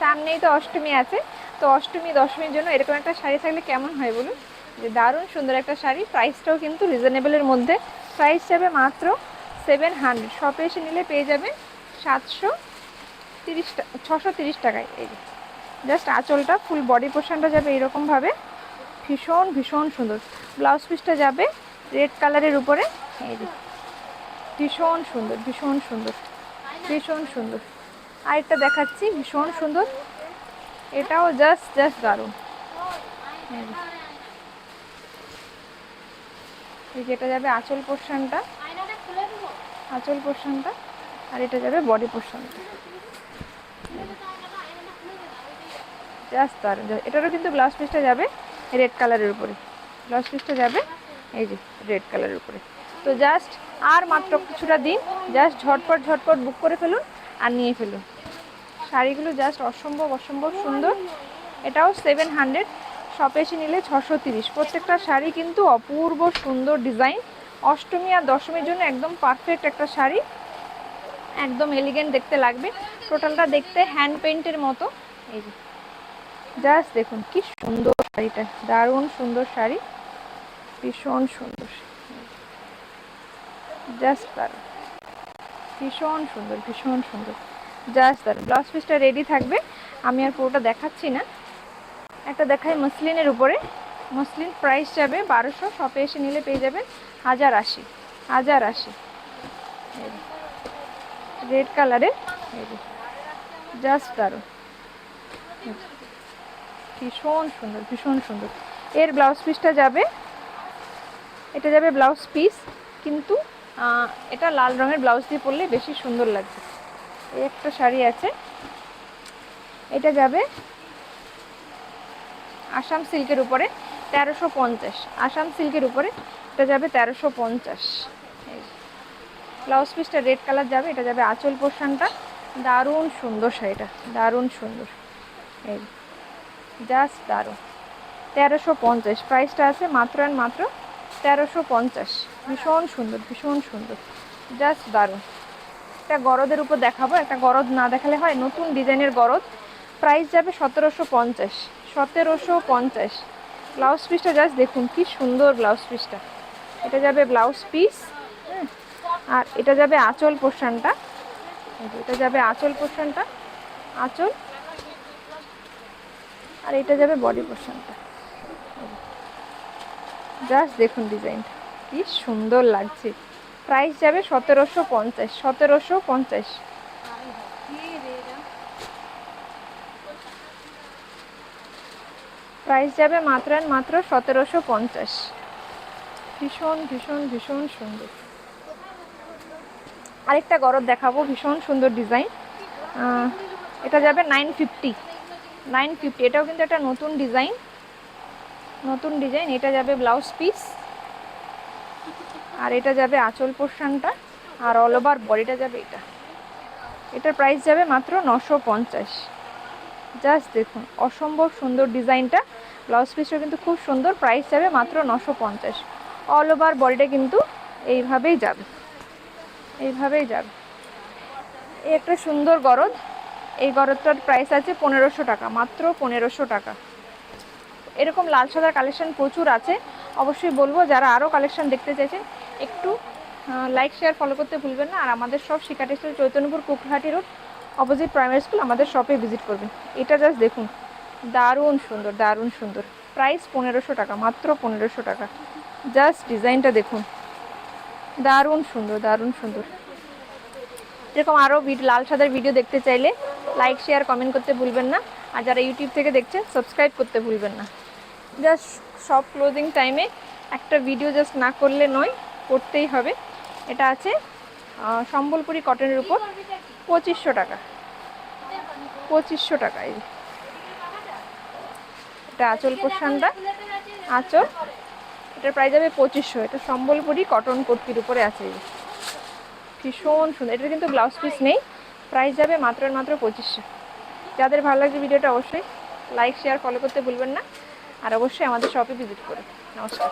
সামনেই তো অষ্টমী আছে, তো অষ্টমী, দশমীর জন্য এরকম একটা শাড়ি থাকলে কেমন হয় বলুন? যে দারুণ সুন্দর একটা শাড়ি প্রাইসটাও কিন্তু রিজনেবলের মধ্যে। প্রাইস যাবে মাত্র সেভেন হান্ড্রেড শপে এসে নিলে পেয়ে যাবেন সাতশো তিরিশ ছশো তিরিশ টাকায়। এই জাস্ট আঁচলটা ফুল বডি পোর্শনটা যাবে এরকমভাবে। ভীষণ ভীষণ সুন্দর। ব্লাউজ পিসটা যাবে রেড কালারের উপরে। এই ভীষণ সুন্দর ভীষণ সুন্দর ভীষণ সুন্দর। আরেকটা দেখাচ্ছি, ভীষণ সুন্দর। এটাও জাস্ট জাস্ট দারুণ। এই যেটা যাবে আঁচল পোর্শনটা আঁচল পোর্শনটা আর এটা যাবে বডি পোর্শনটা জাস্ট দারুণ। এটারও কিন্তু ব্লাউজ পিসটা যাবে রেড কালারের উপরে। ব্লাউজ পিসটা যাবে এই যে রেড কালারের উপরে। তো জাস্ট আর মাত্র কিছুটা দিন জাস্ট ঝটপট ঝটপট বুক করে ফেলুন। আর নিয়ে ফেলুন শাড়িগুলো জাস্ট অসম্ভব অসম্ভব সুন্দর। এটাও সেভেন হান্ড্রেড শপে এসে নিলে ছশো তিরিশ। প্রত্যেকটা শাড়ি কিন্তু অপূর্ব সুন্দর ডিজাইন অষ্টমী আর দশমীর জন্য একদম পারফেক্ট একটা শাড়ি। একদম এলিগেন্ট দেখতে লাগবে। টোটালটা দেখতে হ্যান্ড পেন্টের মতো। এই যে। জাস্ট দেখুন কি সুন্দর শাড়িটা। দারুণ সুন্দর শাড়ি। ভীষণ সুন্দর। জাস্ট দারুণ ভীষণ সুন্দর ভীষণ সুন্দর। জাস্ট দারুণ ব্লাউজ পিসটা রেডি থাকবে। আমি আর পুরোটা দেখাচ্ছি না। একটা দেখাই মসলিনের উপরে। মসলিন প্রাইস যাবে বারোশো শপে এসে নিলে পেয়ে যাবেন হাজার আশি হাজার আশি। রেড কালারের জাস্ট দারুণ ভীষণ সুন্দর ভীষণ সুন্দর। এর ব্লাউজ পিসটা যাবে, এটা যাবে ব্লাউজ পিস কিন্তু এটা লাল রঙের ব্লাউজ দিয়ে পরলে বেশি সুন্দর লাগছে। এই একটা শাড়ি আছে। এটা যাবে আসাম সিল্কের উপরে তেরোশো পঞ্চাশ। আসাম সিল্কের উপরে এটা যাবে তেরোশো পঞ্চাশ। ব্লাউজ পিসটা রেড কালার যাবে, এটা যাবে আঁচল পোর্শনটা। দারুণ সুন্দর শাড়িটা, দারুণ সুন্দর। এই জাস্ট দারুণ। তেরোশো পঞ্চাশ, প্রাইসটা আছে মাত্র অ্যান্ড মাত্র তেরোশো পঞ্চাশ। ভীষণ সুন্দর ভীষণ সুন্দর। জাস্ট দারুণ। একটা গরদের উপর দেখাবো, একটা গরদ না দেখালে হয়, নতুন ডিজাইনের গরদ। প্রাইস যাবে সতেরোশো পঞ্চাশ সতেরোশো পঞ্চাশ। ব্লাউজ পিসটা জাস্ট দেখুন, কি সুন্দর ব্লাউজ পিসটা এটা যাবে ব্লাউজ পিস আর এটা যাবে আঁচল পোর্শনটা এটা যাবে আঁচল পোর্শনটা আঁচল। আর এটা যাবে বডি পোর্শনটা জাস্ট দেখুন ডিজাইনটা কি সুন্দর লাগছে। প্রাইস যাবে সতেরোশো পঞ্চাশ সতেরোশো পঞ্চাশ। প্রাইস যাবে মাত্র মাত্র সতেরোশো পঞ্চাশ। ভীষণ ভীষণ ভীষণ সুন্দর। আরেকটা গরদ দেখাবো, ভীষণ সুন্দর ডিজাইন। এটা যাবে নাইন ফিফটি। নাইন ফিফটি, এটাও কিন্তু একটা নতুন ডিজাইন। নতুন ডিজাইন, এটা যাবে ব্লাউজ পিস। আর এটা যাবে আঁচল পোর্শনটা, আর অল ওভার বডিটা যাবে এটা। এটার প্রাইস যাবে মাত্র নশো পঞ্চাশ। জাস্ট দেখুন, অসম্ভব সুন্দর ডিজাইনটা। ব্লাউজ পিসটা কিন্তু খুব সুন্দর প্রাইস যাবে মাত্র নশো পঞ্চাশ। অল ওভার বডিটা কিন্তু এইভাবেই যাবে। এইভাবেই যাবে। এই একটা সুন্দর গরদ। এই গরদটার প্রাইস আছে পনেরোশো টাকা, মাত্র পনেরোশো টাকা। এরকম লাল সাদা কালেকশন প্রচুর আছে। অবশ্যই বলব, যারা আরও কালেকশন দেখতে চাইছেন একটু লাইক শেয়ার ফলো করতে ভুলবেন না। আর আমাদের সব Shiksha textile Chaitanyapur Kukhati road opposite primary school আমাদের শপে ভিজিট করবেন। এটা জাস্ট দেখুন। দারুণ সুন্দর দারুণ সুন্দর। প্রাইস পনেরোশো টাকা, মাত্র পনেরোশো টাকা। জাস্ট ডিজাইনটা দেখুন। দারুণ সুন্দর দারুণ সুন্দর। এরকম আরও লাল সাদার ভিডিও দেখতে চাইলে লাইক শেয়ার কমেন্ট করতে ভুলবেন না। আর যারা ইউটিউব থেকে দেখছেন সাবস্ক্রাইব করতে ভুলবেন না। জাস্ট সব ক্লোজিং টাইমে একটা ভিডিও জাস্ট না করলে নয়। করতেই হবে। এটা আছে সম্বলপুরি কটনের উপর পঁচিশশো টাকা। পঁচিশশো টাকা এই। এটা আঁচল পোর্শনটা আঁচল। এটার প্রাইস যাবে পঁচিশশো। এটা সম্বলপুরি কটন কুর্তির উপরে আছে ভীষণ সুন্দর। এটা কিন্তু ব্লাউজ পিস নেই। প্রাইস যাবে মাত্র মাত্র পঁচিশশো। যাদের ভালো লাগছে ভিডিওটা অবশ্যই লাইক শেয়ার ফলো করতে ভুলবেন না। আর অবশ্যই আমাদের শপে ভিজিট করুন। নমস্কার।